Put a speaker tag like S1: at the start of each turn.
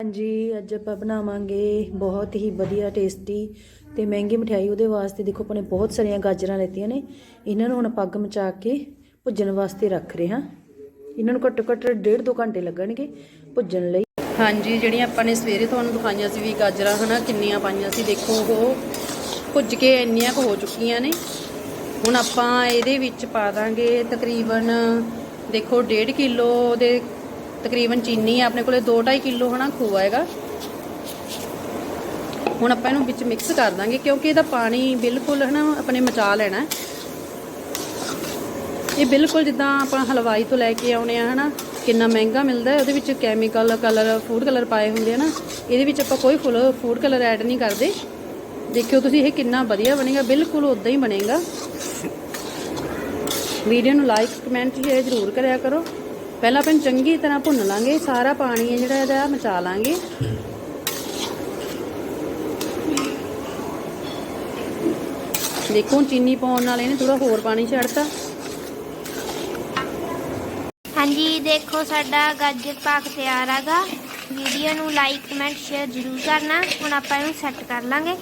S1: ਹਾਂਜੀ, ਅੱਜ ਆਪਾਂ ਬਣਾਵਾਂਗੇ ਬਹੁਤ ਹੀ ਵਧੀਆ ਟੇਸਟੀ ਤੇ ਮਹਿੰਗੀ ਮਠਿਆਈ ਉਹਦੇ ਵਾਸਤੇ ਦੇਖੋ, ਆਪਾਂ ਨੇ ਬਹੁਤ ਸਾਰੀਆਂ ਗਾਜਰਾਂ ਲੈਤੀਆਂ ਨੇ। ਇਹਨਾਂ ਨੂੰ ਹੁਣ ਪੱਗ ਮਚਾ ਕੇ ਭੁੱਜਣ ਵਾਸਤੇ ਰੱਖ ਰਹੇ ਹਾਂ। ਇਹਨਾਂ ਨੂੰ ਘੱਟੋ ਘੱਟ ਡੇਢ ਦੋ ਘੰਟੇ ਲੱਗਣਗੇ ਭੁੱਜਣ ਲਈ।
S2: ਹਾਂਜੀ, ਜਿਹੜੀਆਂ ਆਪਾਂ ਨੇ ਸਵੇਰੇ ਤੁਹਾਨੂੰ ਦਿਖਾਈਆਂ ਸੀ ਵੀ ਗਾਜਰਾਂ, ਹਨਾ, ਕਿੰਨੀਆਂ ਪਾਈਆਂ ਸੀ, ਦੇਖੋ ਉਹ ਭੁੱਜ ਕੇ ਇੰਨੀਆਂ ਕੁ ਹੋ ਚੁੱਕੀਆਂ ਨੇ। ਹੁਣ ਆਪਾਂ ਇਹਦੇ ਵਿੱਚ ਪਾ ਦਾਂਗੇ ਤਕਰੀਬਨ, ਦੇਖੋ 1.5 ਕਿਲੋ ਦੇ ਤਕਰੀਬਨ ਚੀਨੀ ਆ, ਆਪਣੇ ਕੋਲੇ 2.5 ਕਿਲੋ ਹਨਾ ਖੋਆ ਹੈਗਾ ਹੁਣ ਆਪਾਂ ਇਹਨੂੰ ਵਿੱਚ ਮਿਕਸ ਕਰ ਦਾਂਗੇ, ਕਿਉਂਕਿ ਇਹਦਾ ਪਾਣੀ ਬਿਲਕੁਲ ਹਨਾ ਆਪਣੇ ਮਚਾ ਲੈਣਾ। ਇਹ ਬਿਲਕੁਲ ਜਿੱਦਾਂ ਆਪਾਂ ਹਲਵਾਈ ਤੋਂ ਲੈ ਕੇ ਆਉਣੇ ਆ ਹਨਾ, ਕਿੰਨਾ ਮਹਿੰਗਾ ਮਿਲਦਾ ਹੈ, ਉਹਦੇ ਵਿੱਚ ਕੈਮੀਕਲ ਕਲਰ ਫੂਡ ਕਲਰ ਪਾਏ ਹੁੰਦੇ ਆ ਨਾ, ਇਹਦੇ ਵਿੱਚ ਆਪਾਂ ਕੋਈ ਫੁੱਲ ਫੂਡ ਕਲਰ ਐਡ ਨਹੀਂ ਕਰਦੇ। ਦੇਖਿਓ ਤੁਸੀਂ ਇਹ ਕਿੰਨਾ ਵਧੀਆ ਬਣੇਗਾ, ਬਿਲਕੁਲ ਉਦਾਂ ਹੀ ਬਣੇਗਾ। ਵੀਡੀਓ ਨੂੰ ਲਾਈਕ ਕਮੈਂਟ ਇਹ ਜ਼ਰੂਰ ਕਰਿਆ ਕਰੋ। ਪਹਿਲਾਂ ਆਪਾਂ ਚੰਗੀ ਤਰ੍ਹਾਂ ਭੁੰਨ ਲਾਂਗੇ, ਸਾਰਾ ਪਾਣੀ ਹੈ ਜਿਹੜਾ ਇਹਦਾ ਮਚਾ ਲਾਂਗੇ। ਦੇਖੋ, ਚੀਨੀ ਪਾਉਣ ਨਾਲ ਇਹਨੇ ਥੋੜਾ ਹੋਰ ਪਾਣੀ ਛੱਡਤਾ।
S3: ਹਾਂਜੀ, ਦੇਖੋ ਸਾਡਾ ਗਾਜਰ ਪਾਕ ਤਿਆਰ ਹੈਗਾ ਵੀਡੀਓ ਨੂੰ ਲਾਈਕ, ਕਮੈਂਟ, ਸ਼ੇਅਰ ਜ਼ਰੂਰ ਕਰਨਾ। ਹੁਣ ਆਪਾਂ ਇਹਨੂੰ ਸੈੱਟ ਕਰ ਲਾਂਗੇ।